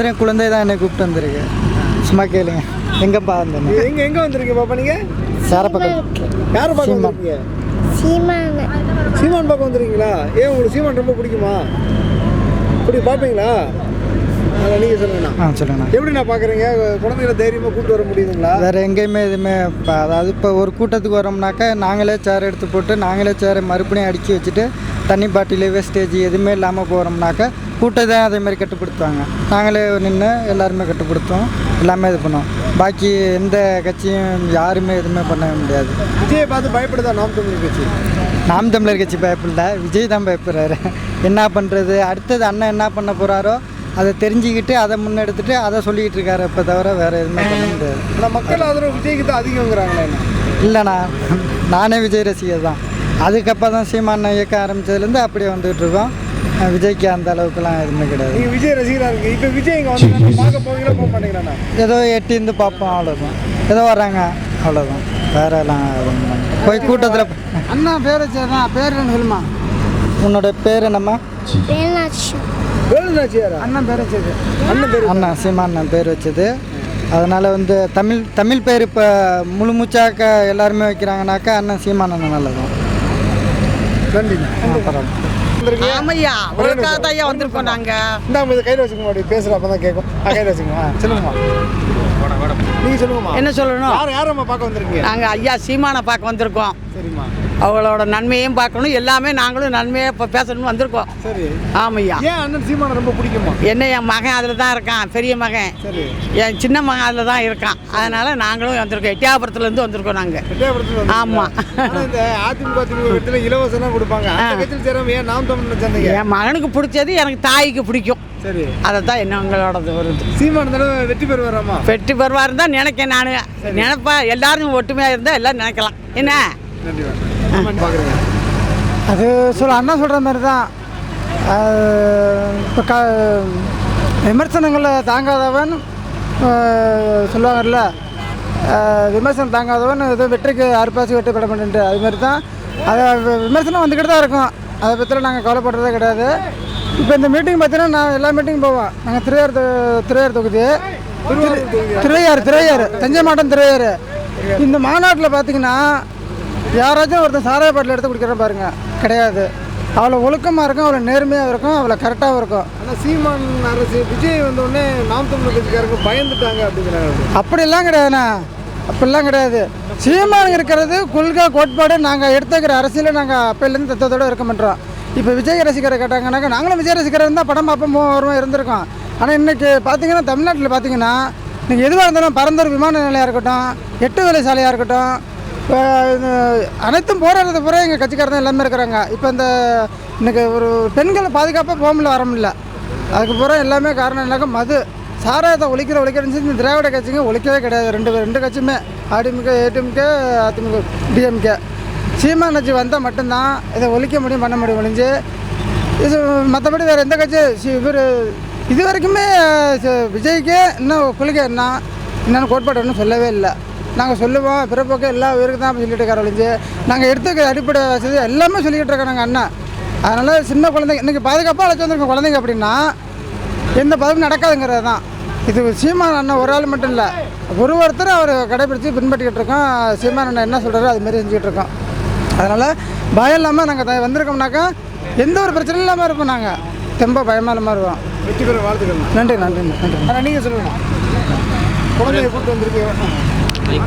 குழந்தை தான் என்னை கூப்பிட்டு வந்திருக்கு. சும்மா கேளுங்க. எங்கப்பா வந்தேன் எங்க எங்க வந்திருக்கீங்க பாப்பா நீங்க? சேரப்பக்கம் யாரை பார்க்க சீமான். வந்திருக்கீங்க? சீமான. சீமான் பார்க்க வந்திருக்கீங்களா? ஏன் உங்களுக்கு சீமான் ரொம்ப பிடிக்குமா? இப்படி பார்ப்பீங்களா? அதில் நீங்கள் சொல்லுங்கண்ணா. ஆ சொல்லுங்கண்ணா. எப்படி நான் பார்க்குறீங்க? குழந்தைகளை தைரியமாக கூப்பிட்டு வர முடியுதுங்களா? வேறு எங்கேயுமே எதுவுமே இப்போ அதாவது இப்போ ஒரு கூட்டத்துக்கு வரோம்னாக்கா நாங்களே சேர் எடுத்து போட்டு நாங்களே சேரை மறுபடியும் அடுக்கி வச்சுட்டு தண்ணி பாட்டில் வேஸ்டேஜ் எதுவுமே இல்லாமல் போகிறோம்னாக்கா கூட்டத்தை அதே மாதிரி கட்டுப்படுத்துவாங்க. நாங்களே நின்று எல்லாருமே கட்டுப்படுத்துவோம். எல்லாமே இது பண்ணுவோம். பாக்கி எந்த கட்சியும் யாருமே எதுவுமே பண்ண முடியாது. விஜயை பார்த்து பயப்படுதா நாம் தமிழ் கட்சி? நாம் தமிழர் கட்சி பயப்படல. விஜய் தான் பயப்படுறாரு. என்ன பண்ணுறது அடுத்தது அண்ணன் என்ன பண்ண போகிறாரோ அதை தெரிஞ்சுக்கிட்டு அதை முன்னெடுத்துட்டு அதை சொல்லிக்கிட்டு இருக்காரு. இப்போ தவிர வேறு எதுவுமே பண்ண முடியாது. ஆனால் மக்கள் ஆதரவு விஜய்க்கு தான் அதிகங்கிறாங்களே இல்லைண்ணா. நானே விஜய் ரசிகர் தான். அதுக்கப்புறம் தான் சீமான் இயக்க ஆரம்பித்ததுலேருந்து அப்படியே வந்துகிட்டு இருக்கோம். விஜய்க்கு அந்த அளவுக்குலாம் எதுவுமே கிடையாது. நீங்கள் விஜய் ரசிகராக இருக்கு இப்போ விஜய் இங்கே வந்து பார்க்க போவீங்களா போக மாட்டேங்கிறாண்ணா ஏதோ எட்டிந்து பார்ப்போம் அவ்வளோதான் ஏதோ வர்றாங்க அவ்வளோதான் வேற எல்லாம் எதுவும் இல்ல. போய் கூட்டத்தில் அண்ணா பேர் வச்சா பேர் என்ன சொல்லுமா? உன்னோட பேர் என்னம்மா? அண்ணன் பேர் வச்சது. அண்ணன் பேர் அண்ணா சீமான் பேர் வச்சது. அதனால் வந்து தமிழ் தமிழ் பேர் இப்போ முழு மூச்சாக்க எல்லாருமே வைக்கிறாங்கனாக்கா அண்ணன் சீமான் அண்ணன் நல்லதான் நன்றிண்ணா. ஆ, பரவாயில்ல. வந்திருக்கீங்க? ஆமையா உங்களுக்காக தான் ஐயா வந்திருக்கோம் நாங்க. இந்தாங்க இதை கையில் வச்சுக்க மாட்டேன் பேசுகிற அப்போ தான் கேட்கும். ஆ கையில் வச்சுக்கோங்க. சொல்லுங்கம்மா. நீங்கள் சொல்லுங்கம்மா. என்ன சொல்லணும்? யார் யார் நம்ம பார்க்க வந்திருக்கீங்க? நாங்க ஐயா சீமானை பார்க்க வந்திருக்கோம். சரிம்மா. அவளோட நன்மையும் பார்க்கணும். எல்லாமே நாங்களும் நன்மையை இப்போ பேசணும்னு வந்திருக்கோம். சரி. ஆமையா. ஏன் அண்ணன் சீமானை ரொம்ப பிடிக்குமா? என்ன என் மகன் அதில் தான் இருக்கான் பெரிய மகன். சரி. என் சின்ன மகன் அதில் தான் இருக்கான். அதனால நாங்களும் வந்திருக்கோம். எட்டியாபுரத்துலேருந்து வந்திருக்கோம் நாங்கள் எட்டயபுரத்துல வந்து ஆமா. ஆனா இந்த அதிமுக திமுக இலவசம்லாம் கொடுப்பாங்க. அந்த கட்சியில் சேராம ஏன் நாம் தமிழ் என் மகனுக்கு பிடிச்சது எனக்கு தாய்க்கு பிடிக்கும். சரி. அதை தான் என்ன எங்களோடது வருது. சீமான் தடவை வெற்றி பெறுவாராமா? வெற்றி பெறுவாருன்னு தான் நினைக்கேன் நான். நினைப்பா எல்லாரும் ஒற்றுமையாக இருந்தால் எல்லாம் நினைக்கலாம். என்ன? நன்றி. அது சொல்ல அண்ணா சொல்கிற மாதிரி தான். இப்போ க விமர்சனங்களை தாங்காதவன் சொல்லுவாங்கல்ல விமர்சனம் தாங்காதவன் இது வெற்றிக்கு அறுப்பாசி வெற்றி பெற மாட்டேன்ட்டு. அது மாதிரி தான். அது விமர்சனம் வந்துக்கிட்டு தான் இருக்கும். அதை பற்றிலாம் நாங்கள் கவலைப்படுறதே கிடையாது. இப்போ இந்த மீட்டிங் பார்த்தீங்கன்னா நான் எல்லா மீட்டிங் போவோம் நாங்கள் திருவையார் திருவையார் தொகுதி. திரு- திருவையாறு திருவையாறு. தஞ்சை மாவட்டம் திருவையாறு. இந்த மாநாட்டில் பார்த்தீங்கன்னா யாராச்சும் ஒருத்தன் சாராய பாட்டில் எடுத்து குடிக்கிறேன் பாருங்க. கிடையாது. அவ்வளோ ஒழுக்கமாக இருக்கும் அவ்வளோ நேர்மையாக இருக்கும் அவ்வளோ கரெக்டாகவும் இருக்கும். ஆனால் சீமான் அரசு விஜய் வந்த உடனே நாம் தமிழ் கட்சிக்காரங்க பயந்துட்டாங்க அப்படிங்கிறாங்க. அப்படிலாம் கிடையாதுண்ணா. அப்படிலாம் கிடையாது. சீமான் இருக்கிறது கொள்கை கோட்பாடு நாங்கள் எடுத்துக்கிற அரசியலில் நாங்கள் அப்போலேருந்து தத்துவத்தோடு இருக்க மாட்டோம். இப்போ விஜய் ரசிகரை கேட்டாங்கன்னாக்கா நாங்களும் விஜய் ரசிகரை இருந்தால் படம் பார்ப்போம் வருவோம் இருந்திருக்கோம். ஆனால் இன்றைக்கி பார்த்தீங்கன்னா தமிழ்நாட்டில் பார்த்தீங்கன்னா நீங்கள் எதுவாக இருந்தாலும் பரந்தூர் விமான நிலையம் இருக்கட்டும் எட்டு வேலை சாலையாக இருக்கட்டும் இப்போ இது அனைத்தும் போராடுறது பூரா எங்கள் கட்சிக்காரர் தான் எல்லாமே இருக்கிறாங்க. இப்போ இந்த இன்னைக்கு ஒரு பெண்களை பாதுகாப்பாக போக முடியல வர முடியல. அதுக்கு பூரா எல்லாமே காரணம் என்னக்கா மது. சாராயத்தை ஒழிக்கிற ஒழிக்கிறன்னு சொல்லி இந்த திராவிட கட்சிங்க ஒழிக்கவே கிடையாது. ரெண்டு ரெண்டு கட்சியுமே. அதிமுக ஏடிஎம்கே அதிமுக டிஎம்கே. சீமான் கட்சி வந்தால் மட்டும்தான் இதை ஒழிக்க முடியும் பண்ண முடியும் முடிஞ்சு இது மற்றபடி வேறு எந்த கட்சி இவர் இது வரைக்குமே ச- விஜய்க்கே இன்னும் கொள்கை என்ன என்னென்னு கோட்பாடு ஒன்றும் சொல்லவே இல்லை. நாங்கள் சொல்லுவோம் பிறப்போக்கே எல்லா உயிருக்கு தான் சொல்லிட்டு இருக்காரு ஒழிஞ்சு. நாங்கள் எடுத்துக்கிற அடிப்படை வசதி எல்லாமே சொல்லிக்கிட்டு இருக்கோம் நாங்கள் அண்ணன் அதனால் சின்ன குழந்தைங்க இன்றைக்கி பாதுகாப்பாக அழைச்சி வந்திருக்கோம் குழந்தைங்க அப்படின்னா எந்த பதிலும் நடக்காதுங்கிறது தான். இது சீமான் அண்ணன் ஒரு ஆள் மட்டும் இல்லை ஒரு ஒருத்தர் அவர் கடைபிடிச்சு பின்பற்றிக்கிட்டு இருக்கோம். சீமான் அண்ணன் என்ன சொல்கிறாரோ அது மாதிரி செஞ்சுக்கிட்டு இருக்கோம். அதனால் பயம் இல்லாமல் நாங்கள் வந்திருக்கோம்னாக்கா எந்த ஒரு பிரச்சனையும் இல்லாமல் இருப்போம் நாங்கள் ரொம்ப பயமாக இல்லாமல் இருப்போம் வெற்றி பெற வாழ்த்துக்கள் நன்றி நன்றி நன்றி நீங்கள் சொல்லுங்க குழந்தைய கூப்பிட்டு வந்திருக்கீங்க.